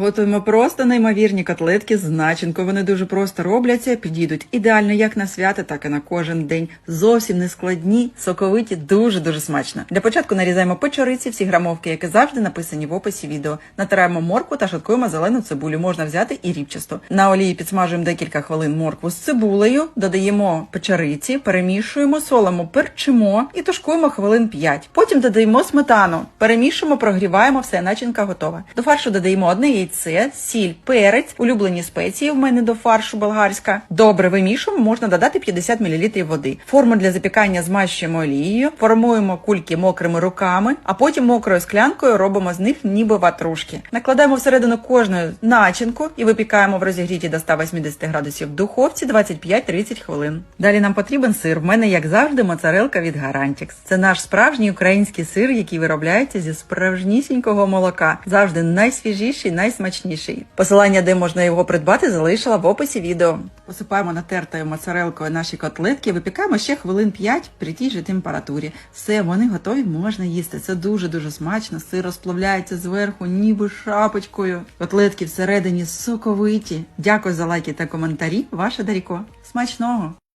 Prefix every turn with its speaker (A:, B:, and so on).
A: Готуємо просто неймовірні котлетки з начинкою. Вони дуже просто робляться, підійдуть ідеально як на свято, так і на кожен день. Зовсім не складні, соковиті, дуже дуже смачно. Для початку нарізаємо по чориці всі грамовки, які завжди написані в описі відео. Натираємо моркву та шаткуємо зелену цибулю. Можна взяти і рібчасту. На олії підсмажуємо декілька хвилин моркву з цибулею, додаємо печериці, перемішуємо, солимо, перчимо і тушкуємо хвилин 5. Потім додаємо сметану, перемішуємо, прогріваємо, все, начинка готова. До фаршу додаємо одне сіль, перець, улюблені спеції в мене до фаршу болгарська. Добре вимішуємо, можна додати 50 мл води. Форму для запікання змащуємо олією, формуємо кульки мокрими руками, а потім мокрою склянкою робимо з них ніби ватрушки. Накладаємо всередину кожної начинку і випікаємо в розігріті до 180 градусів в духовці 25-30 хвилин. Далі нам потрібен сир. В мене, як завжди, моцарелка від Garantix. Це наш справжній український сир, який виробляється зі справжнісінького молока. Завжди найсвіжіший, найсмачніший. Посилання, де можна його придбати, залишила в описі відео. Посипаємо натертою моцарелкою наші котлетки, випікаємо ще хвилин 5 при тій же температурі. Все, вони готові, можна їсти. Це дуже дуже смачно. Сир розплавляється зверху, ніби шапочкою. Котлетки всередині соковиті. Дякую за лайки та коментарі. Ваша Даріко. Смачного!